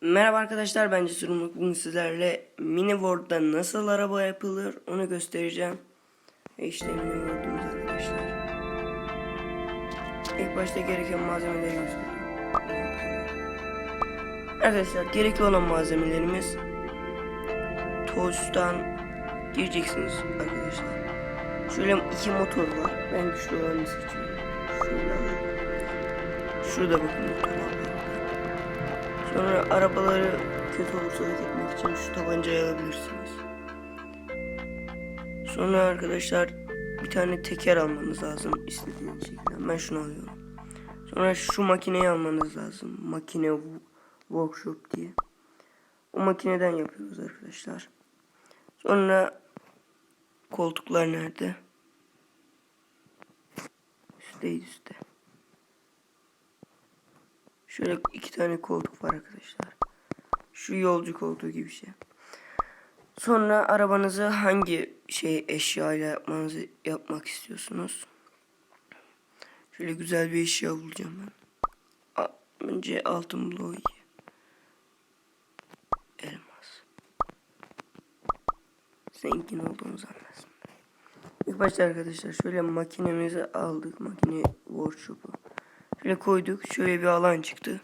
Merhaba arkadaşlar ben Cesur Umut. Bugün sizlerle Mini World'da nasıl araba yapılır onu göstereceğim. İşte Mini World'umuz arkadaşlar. İlk başta gereken malzemeleri göstereyim. Arkadaşlar gerekli olan malzemelerimiz Toz'dan gireceksiniz arkadaşlar. Şöyle iki motor var. Ben güçlü olanı seçiyorum. Şurada. Şurada bakın motor var. Sonra arabaları kötü olursa yok etmek için şu tabancayı alabilirsiniz. Sonra arkadaşlar bir tane teker almanız lazım istediğiniz şekilde. Ben şunu alıyorum. Sonra şu makineyi almanız lazım. Makine wo- workshop diye. O makineden yapıyoruz arkadaşlar. Sonra koltuklar nerede? Üstteydi üstte. Şöyle iki tane koltuk var arkadaşlar. Şu yolcu koltuğu gibi şey. Sonra arabanızı hangi şey eşyayla yapmanızı yapmak istiyorsunuz? Şöyle güzel bir eşya bulacağım ben. A- Önce altın bloğu iyi. Elmas. Zengin olduğunu zannetsin. İlk başta arkadaşlar şöyle makinemizi aldık. Makine workshop'u. Şöyle koyduk. Şöyle bir alan çıktı.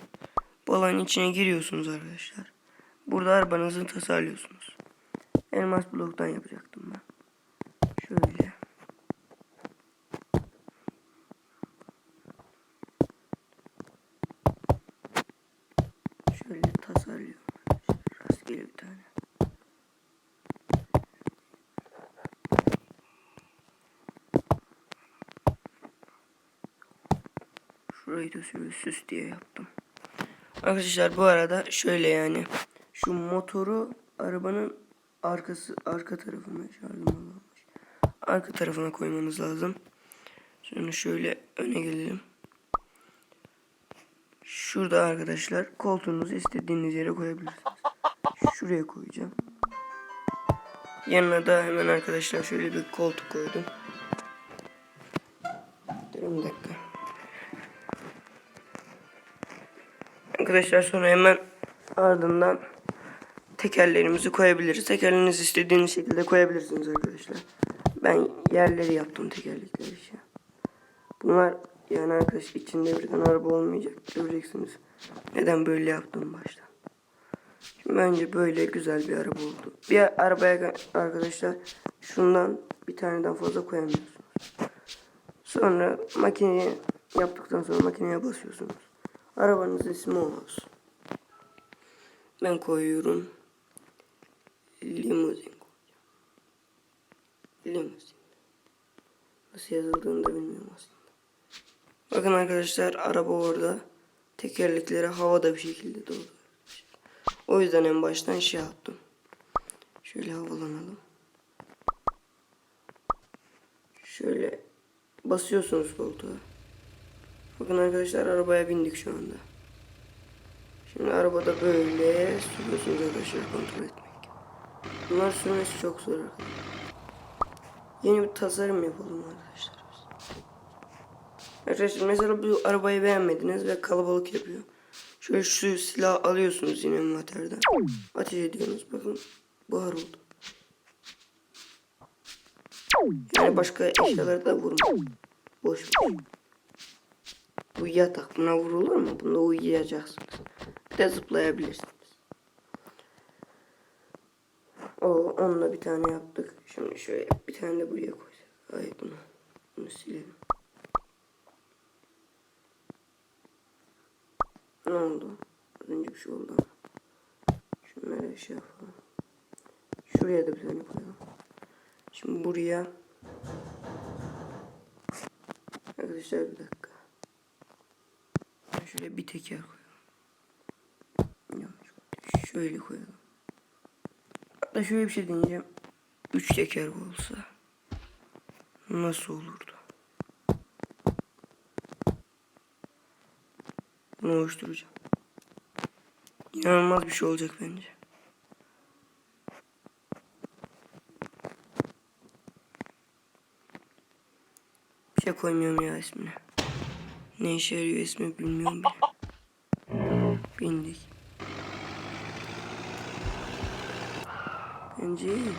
Bu alanın içine giriyorsunuz arkadaşlar. Burada arabanızı tasarlıyorsunuz. Elmas bloktan yapacaktım ben. Şöyle. Şöyle tasarlıyorum. Rastgele bir tane. Şurayı da süs diye yaptım. Arkadaşlar bu arada şöyle yani şu motoru arabanın arkası arka tarafına şarjım alınmış. Arka tarafına koymanız lazım. Sonra şöyle öne gelelim. Şurada arkadaşlar koltuğunuzu istediğiniz yere koyabilirsiniz. Şuraya koyacağım. Yanına da hemen arkadaşlar şöyle bir koltuk koydum. Arkadaşlar sonra hemen ardından tekerlerimizi koyabiliriz. Tekerlerinizi istediğiniz şekilde koyabilirsiniz arkadaşlar. Ben yerleri yaptım tekerlekler için. Bunlar yani arkadaş içinde bir tane araba olmayacak. Göreceksiniz. Neden böyle yaptım baştan. Şimdi bence böyle güzel bir araba oldu. Bir arabaya arkadaşlar şundan bir taneden fazla koyamıyorsunuz. Sonra makineyi yaptıktan sonra makineye basıyorsunuz. Arabanın ismi olsun. Ben koyuyorum. Limuzin koyacağım. Limuzin. Nasıl yazıldığını da bilmiyorum aslında. Bakın arkadaşlar araba orada. Tekerlekleri havada bir şekilde doldu. O yüzden en baştan şey yaptım. Şöyle havalanalım. Şöyle basıyorsunuz koltuğa. Bakın arkadaşlar arabaya bindik şu anda. Şimdi arabada böyle sürüyorsunuz arkadaşlar kontrol etmek. Bunlar sürmesi çok zor arkadaşlar. Yeni bir tasarım yapalım arkadaşlar. Arkadaşlar mesela bu arabayı beğenmediniz ve kalabalık yapıyor. Şöyle şu silahı alıyorsunuz yine envanterden. Ateş ediyorsunuz. Bakın buhar oldu. Yani başka eşyaları da vurun. Boş boş. Bu yatak buna vurulur mu? Bunda uyuyacaksınız. Bir de zıplayabilirsiniz. O onunla bir tane yaptık. Şimdi şöyle bir tane de buraya koyacağız. Ay bunu. Bunu silelim. Ne oldu? Az önce bir şey oldu ama. Şunları şey yapalım. Şuraya da bir tane koyalım. Şimdi buraya Arkadaşlar bir dakika. Şöyle bir teker koyalım. Şöyle koyalım. Hatta şöyle bir şey deneyeceğim. Üç teker olsa nasıl olurdu? Bunu oluşturacağım. İnanılmaz bir şey olacak bence. Bir şey koymuyorum ya ismine. Ne işe yarıyor ismi bilmiyorum bile. Bindik. Bence iyi.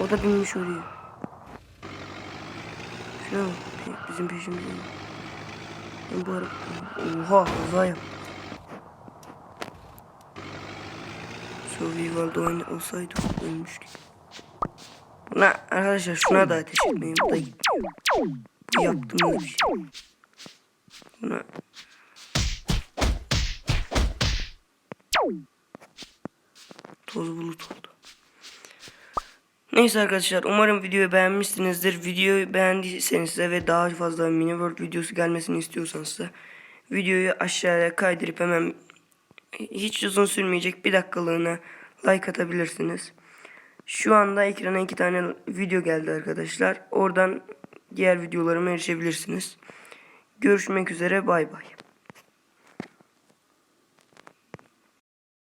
O da binmiş oraya. Şuna bak. Bizim peşimizde. Ben bu araba... Oha kaza yap. Survival'da oyna olsaydı ölmüştük. Buna arkadaşlar şuna da ateş etmeyin. Bu da gitmiyor. Şey. Buna toz bulut oldu. Neyse arkadaşlar umarım videoyu beğenmişsinizdir. Videoyu beğendiyseniz de ve daha fazla mini world videosu gelmesini istiyorsanız da videoyu aşağıya kaydırıp hemen hiç uzun sürmeyecek bir dakikalığına like atabilirsiniz. Şu anda ekrana iki tane video geldi arkadaşlar. Oradan diğer videolarıma erişebilirsiniz. Görüşmek üzere bay bay.